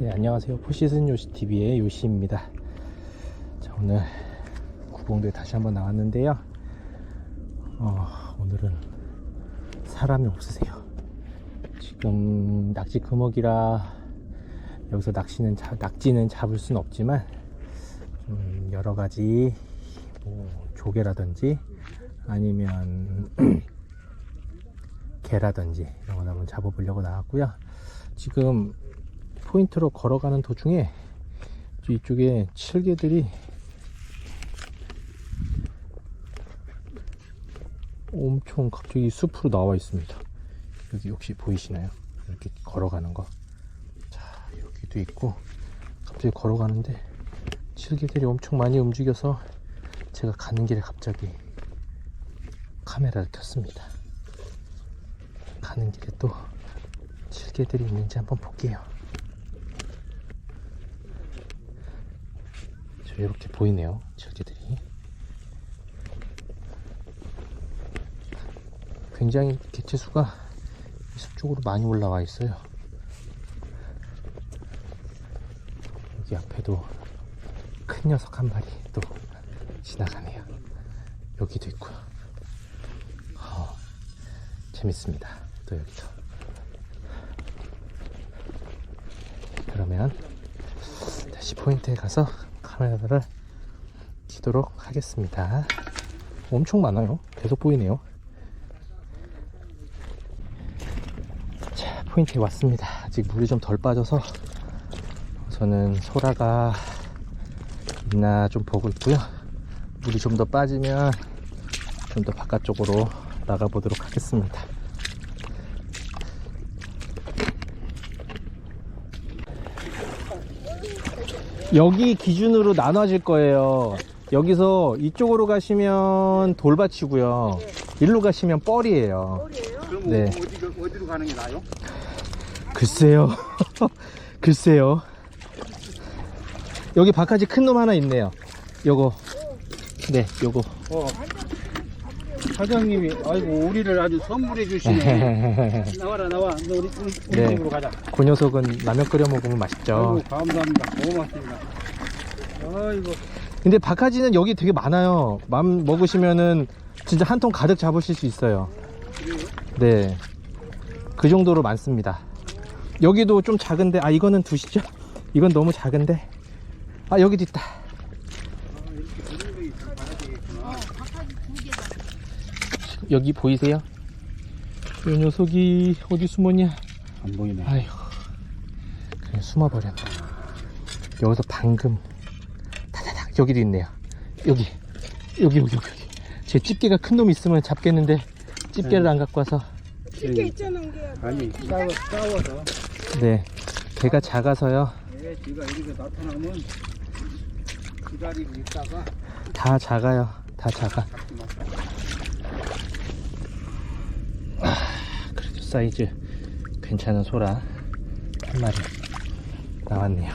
네, 안녕하세요. 포시즌 요시TV의 요시입니다. 자, 오늘 구봉도에 다시 한번 나왔는데요. 어, 오늘은 사람이 없으세요. 지금 낙지 금어기라 여기서 낚시는 자- 낙지는 잡을 수는 없지만 좀 여러 가지 뭐 조개라든지 아니면 개라든지 이런 거 한번 잡아보려고 나왔고요. 지금 포인트로 걸어가는 도중에 저 이쪽에 칠개들이 엄청 갑자기 숲으로 나와 있습니다. 여기 혹시 보이시나요? 이렇게 걸어가는 거. 자, 여기도 있고 갑자기 걸어가는데 칠개들이 엄청 많이 움직여서 제가 가는 길에 갑자기 카메라를 켰습니다. 가는 길에 또 칠개들이 있는지 한번 볼게요. 이렇게 보이네요. 칠개들이. 굉장히 개체수가 이숲 쪽으로 많이 올라와 있어요. 여기 앞에도 큰 녀석 한 마리 또 지나가네요. 여기도 있고요. 어, 재밌습니다. 또 여기도. 그러면 다시 포인트에 가서 카메라를 키도록 하겠습니다. 엄청 많아요. 계속 보이네요. 자, 포인트에 왔습니다. 아직 물이 좀 덜 빠져서 저는 소라가 있나 좀 보고 있고요. 물이 좀 더 빠지면 좀 더 바깥쪽으로 나가 보도록 하겠습니다. 여기 기준으로 나눠질 거예요. 여기서 이쪽으로 가시면 돌밭이고요. 일로 가시면 뻘이에요. 그럼 네. 어디로, 어디로 가는 게 나아요? 글쎄요. 글쎄요. 여기 바깥이 큰놈 하나 있네요. 요거. 네, 요거. 어. 사장님이 아이고 우리를 아주 선물해 주시네. 나와라 나와. 너 우리 우리 네. 집으로 가자. 그 녀석은 라면 끓여 먹으면 맛있죠. 아이고 감사합니다. 고맙습니다. 아이고 근데 바카지는 여기 되게 많아요. 맘 먹으시면은 진짜 한 통 가득 잡으실 수 있어요. 네. 그 정도로 많습니다. 여기도 좀 작은데, 아, 이거는 두시죠? 이건 너무 작은데. 아, 여기도 있다. 여기 보이세요? 이 녀석이 어디 숨었냐? 안 보이네. 아휴. 그냥 숨어버렸네. 여기서 방금 다다닥 여기도 있네요. 여기 여기 여기 여기 여기. 제 집게가 큰 놈 있으면 잡겠는데 집게를 안 갖고 와서 쉽게 있잖아 게 아니 싸워 싸워서 네 개가 작아서요 예, 지가 이렇게 나타나면 기다리고 있다가 다 작아요 다 작아 아, 그래도 사이즈 괜찮은 소라 한 마리 나왔네요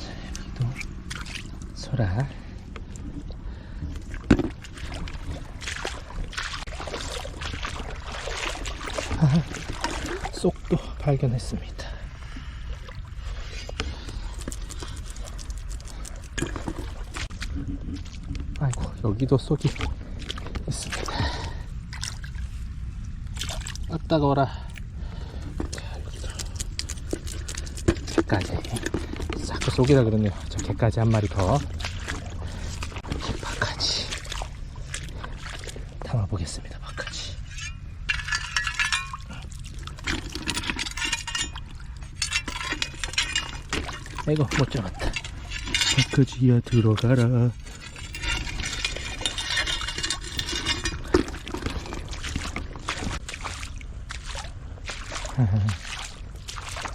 자, 여기도 소라 쏙도 발견했습니다. 아이고 여기도 쏙이 있습니다. 자 여기도 개까지 자꾸 쏙이라 그러네요. 저 개까지 한 마리 더. 바까지 담아보겠습니다. 바까지. 아이고 못 잡았다 바까지야 들어가라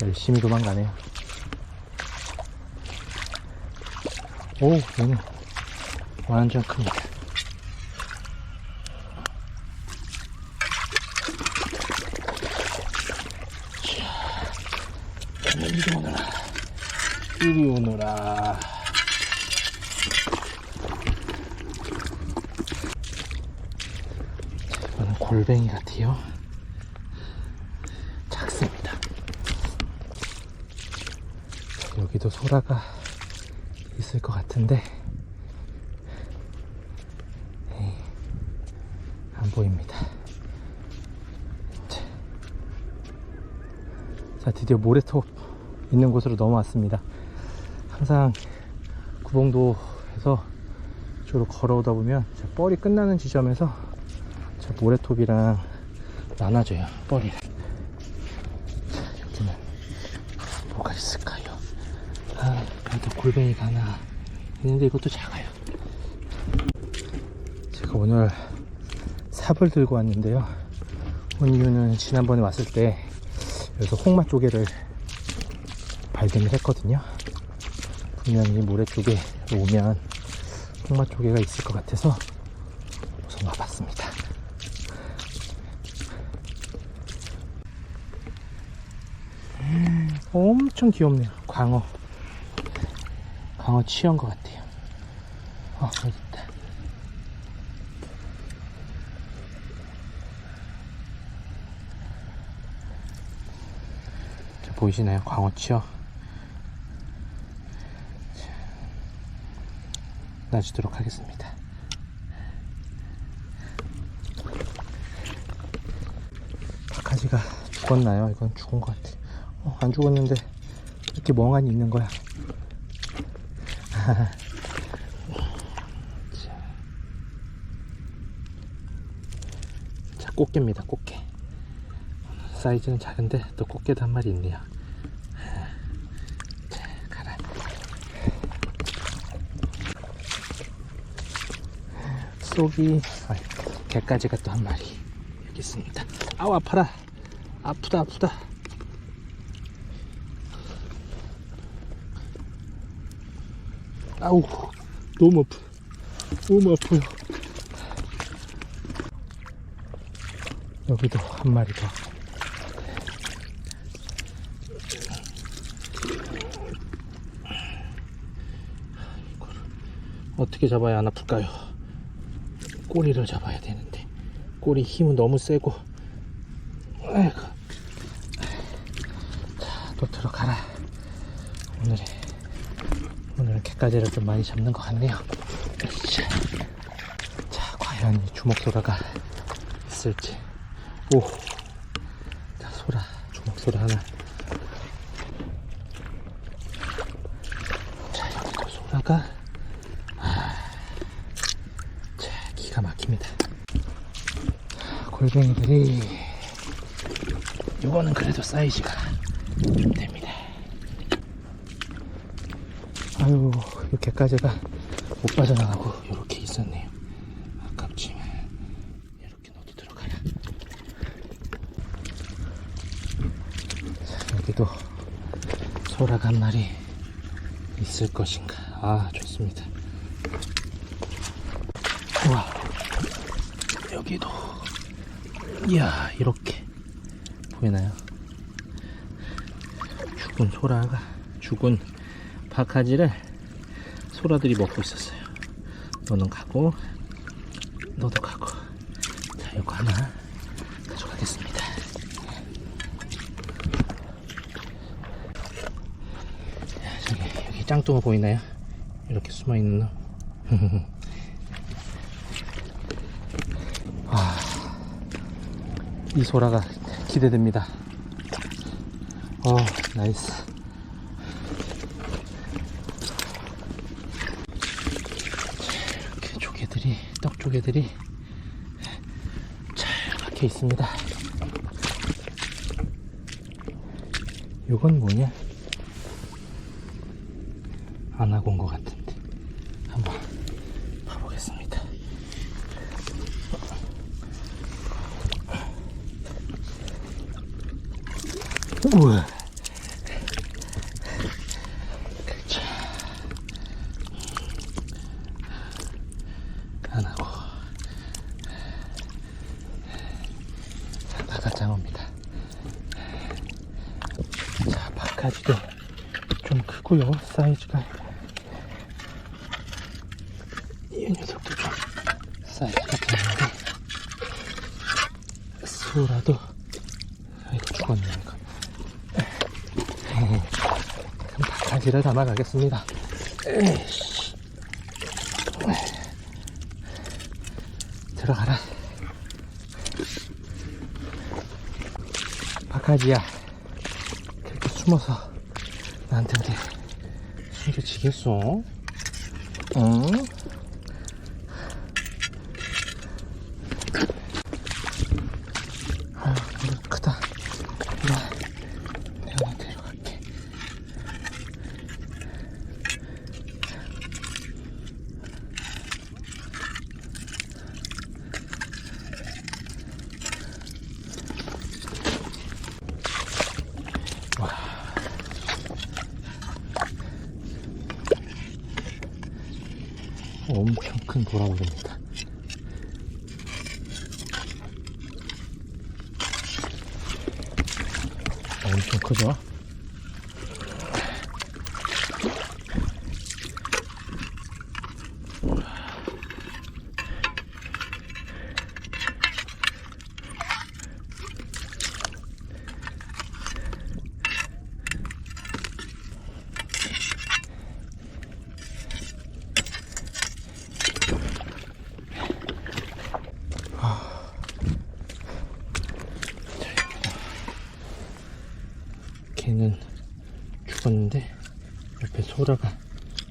열심히 도망가네요. 오 오늘 완전 큽니다. 자 이리 오너라. 이리 오너라. 이거는 골뱅이 같아요. 작습니다. 소라가 있을 것 같은데 에이, 안 보입니다. 자, 자, 드디어 모래톱 있는 곳으로 넘어왔습니다. 항상 구봉도에서 이쪽으로 걸어오다 보면 저 뻘이 끝나는 지점에서 저 모래톱이랑 나눠져요. 뻘이. 자, 여기는 뭐가 있을까요? 아, 여기 골뱅이가 하나 있는데 이것도 작아요. 제가 오늘 삽을 들고 왔는데요. 온 이유는 지난번에 왔을 때 여기서 홍마 조개를 발견을 했거든요. 분명히 모래 쪽에 오면 홍마 조개가 있을 것 같아서 우선 와봤습니다. 음, 엄청 귀엽네요. 광어. 광어 취한 것 같아요. 어, 여기 있다. 자, 보이시나요? 광어 치어. 놔주도록 하겠습니다. 바카지가 죽었나요? 이건 죽은 것 같아. 어, 안 죽었는데 이렇게 멍하니 있는 거야. 자, 자, 꽃게입니다. 꽃게. 사이즈는 작은데 또 꽃게도 한 마리 있네요. 자, 가라. 아, 개까지가 또 한 마리 여기 있습니다. 아우 아파라. 아프다 아프다. 아우 너무 아프. 너무 아파요. 여기도 한 마리 더. 어떻게 잡아야 안 아플까요? 꼬리를 잡아야 되는데 꼬리 힘은 너무 세고 아이고 자 또 들어가라 오늘의 개까지를 좀 많이 잡는 것 같네요. 자 과연 이 주먹소라가 있을지 오 자 소라 주먹소라 하나 자 여기도 소라가 자, 기가 막힙니다. 골뱅이들이 이거는 그래도 사이즈가 좀 됩니다. 아유, 이 개까지가 못 빠져나가고 이렇게 있었네요. 아깝지만 이렇게 너도 들어가라. 자, 여기도 소라가 한 마리 있을 것인가. 아, 좋습니다. 우와 여기도 이야 이렇게 보이나요 죽은 소라가 죽은 바카지를 소라들이 먹고 있었어요. 너는 가고 너도 가고. 자 이거 하나 가져가겠습니다. 자, 저기 여기 짱뚱어 보이나요? 이렇게 숨어있는 놈. 이 소라가 기대됩니다. 어, 나이스. 떡 조개들이 잘 박혀 있습니다. 요건 뭐냐? 안 하고 온 것 같은데. 한번 봐보겠습니다. 우와. 그쵸. 안 하고. 나가 장어입니다. 자, 바카지도 좀 크고요. 사이즈가. 이 녀석도 좀 사이즈가 되는데. 소라도 아, 이거 죽었네 이거 바가지를 담아가겠습니다 에이씨. 들어가라 바가지야 그렇게 숨어서 나한테 숨겨지겠어? 응? 아, 이거 크다. 이거 내가 데려갈게. 와. 엄청 큰 돌아오릅니다. 엄청 크죠? 걔는 죽었는데 옆에 소라가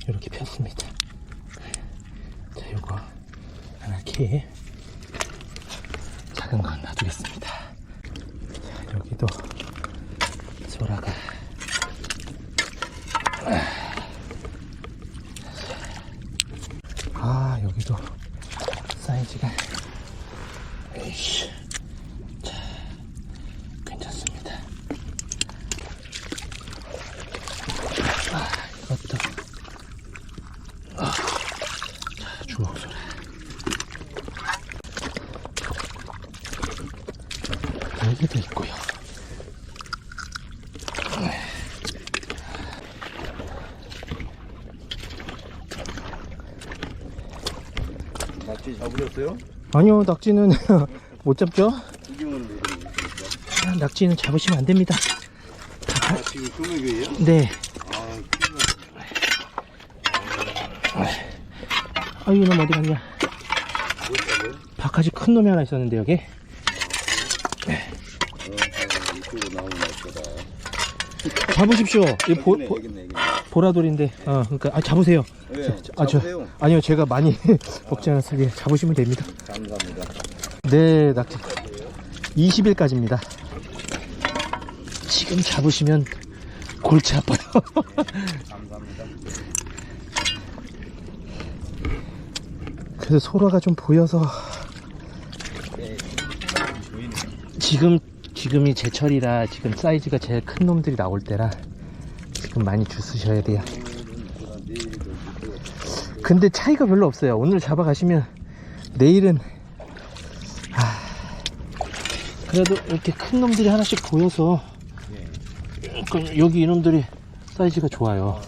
이렇게 폈습니다. 자, 요거 하나 키 작은 건 놔두겠습니다. 자, 여기도 소라가 아 여기도 사이즈가 에이씨 자 괜찮습니다. 아, 이것도. 아, 자, 주먹소라. 여기도 있고요. 낙지 잡으셨어요? 아니요, 낙지는 못 잡죠? 아, 낙지는 잡으시면 안 됩니다. 아, 지금 금액이에요? 네. 아, 아유, 이놈 어디 갔냐? 못 잡아요? 바카지 큰 놈이 하나 있었는데, 여기. 어, 이쪽으로 나오는 거다. 잡으십시오. 이 보, 여기네, 보. 보라돌인데, 어, 그러니까, 아, 잡으세요. 왜? 아, 저, 잡으세요. 아니요, 제가 많이 먹지 않아서, 예, 잡으시면 됩니다. 감사합니다. 네, 낙지. 20일까지입니다. 지금 잡으시면 골치 아파요. 감사합니다. 그래서 소라가 좀 보여서 네. 지금 지금이 제철이라 지금 사이즈가 제일 큰 놈들이 나올 때라 지금 많이 주스셔야 돼요. 근데 차이가 별로 없어요. 오늘 잡아가시면 내일은 아, 그래도 이렇게 큰 놈들이 하나씩 보여서 여기 이놈들이 사이즈가 좋아요.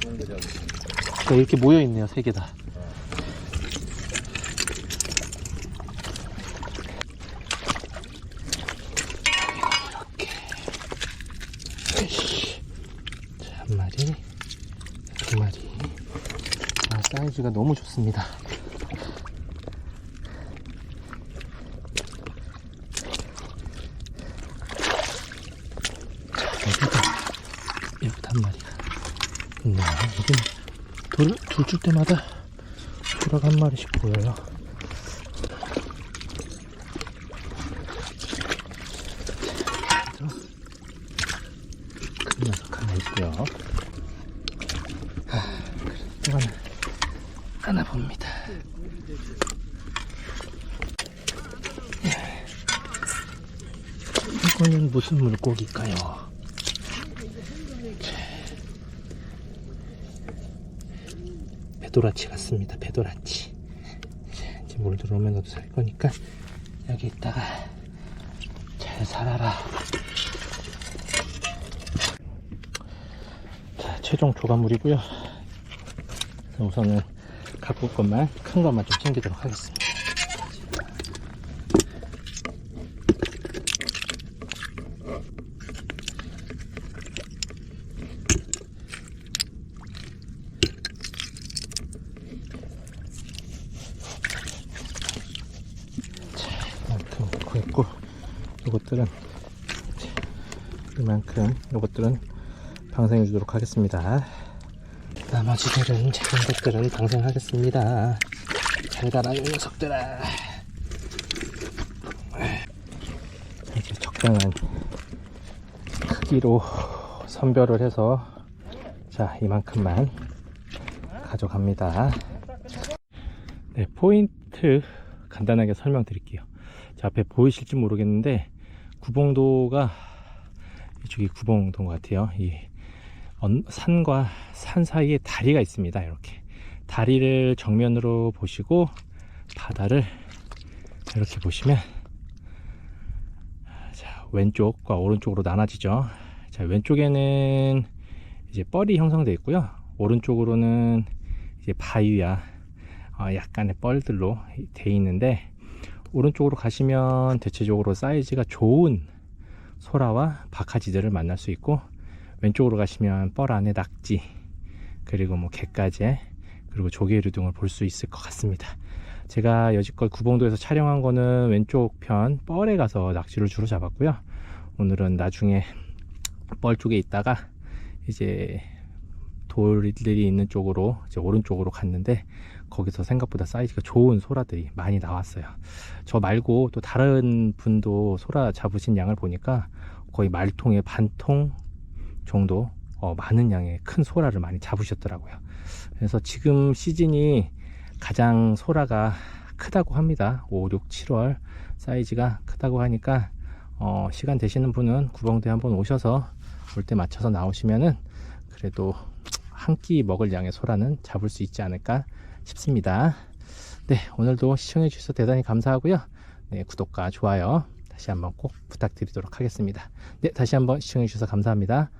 그러니까 이렇게 모여 있네요, 세 개 다. 이렇게. 으이씨. 자, 한 마리, 두 마리. 아, 사이즈가 너무 좋습니다. 자, 여기도, 여기도 한 마리가. 네, 여기는 돌, 둘줄 때마다 소라가 한 마리씩 보여요. 큰 녀석 하나 있고요. 아, 또 하나, 하나 봅니다. 예. 이거는 무슨 물고기일까요? 배도라치 같습니다. 배도라치. 자, 이제 물 들어오면 너도 살 거니까 여기 있다가 잘 살아라. 자, 최종 조감물이고요. 우선은 갖고 올 것만 큰 것만 좀 챙기도록 하겠습니다. 요것들은 이만큼 요것들은 방생해 주도록 하겠습니다. 나머지들은 작은 것들은 방생하겠습니다. 잘 가라 이 녀석들아. 이제 적당한 크기로 선별을 해서 자 이만큼만 가져갑니다. 네 포인트 간단하게 설명드릴게요. 자 앞에 보이실지 모르겠는데 구봉도가 이쪽이 구봉도인 것 같아요. 이 언- 산과 산 사이에 다리가 있습니다 이렇게. 다리를 정면으로 보시고 바다를 이렇게 보시면 자 왼쪽과 오른쪽으로 나눠지죠. 자 왼쪽에는 이제 뻘이 형성되어 있고요. 오른쪽으로는 이제 바위와 어, 약간의 뻘들로 돼 있는데 오른쪽으로 가시면 대체적으로 사이즈가 좋은 소라와 바카지들을 만날 수 있고 왼쪽으로 가시면 뻘 안에 낙지 그리고 뭐 개까지 그리고 조개류 등을 볼 수 있을 것 같습니다. 제가 여지껏 구봉도에서 촬영한 거는 왼쪽 편 뻘에 가서 낙지를 주로 잡았고요. 오늘은 나중에 뻘 쪽에 있다가 이제 돌들이 있는 쪽으로 이제 오른쪽으로 갔는데 거기서 생각보다 사이즈가 좋은 소라들이 많이 나왔어요. 저 말고 또 다른 분도 소라 잡으신 양을 보니까 거의 말통의 반통 정도 어, 많은 양의 큰 소라를 많이 잡으셨더라고요. 그래서 지금 시즌이 가장 소라가 크다고 합니다. 5, 6, 7월 사이즈가 크다고 하니까 어, 시간 되시는 분은 구봉대 한번 오셔서 올 때 맞춰서 나오시면은 그래도 한 끼 먹을 양의 소라는 잡을 수 있지 않을까 싶습니다. 네, 오늘도 시청해 주셔서 대단히 감사하고요. 네, 구독과 좋아요 다시 한번 꼭 부탁드리도록 하겠습니다. 네, 다시 한번 시청해 주셔서 감사합니다.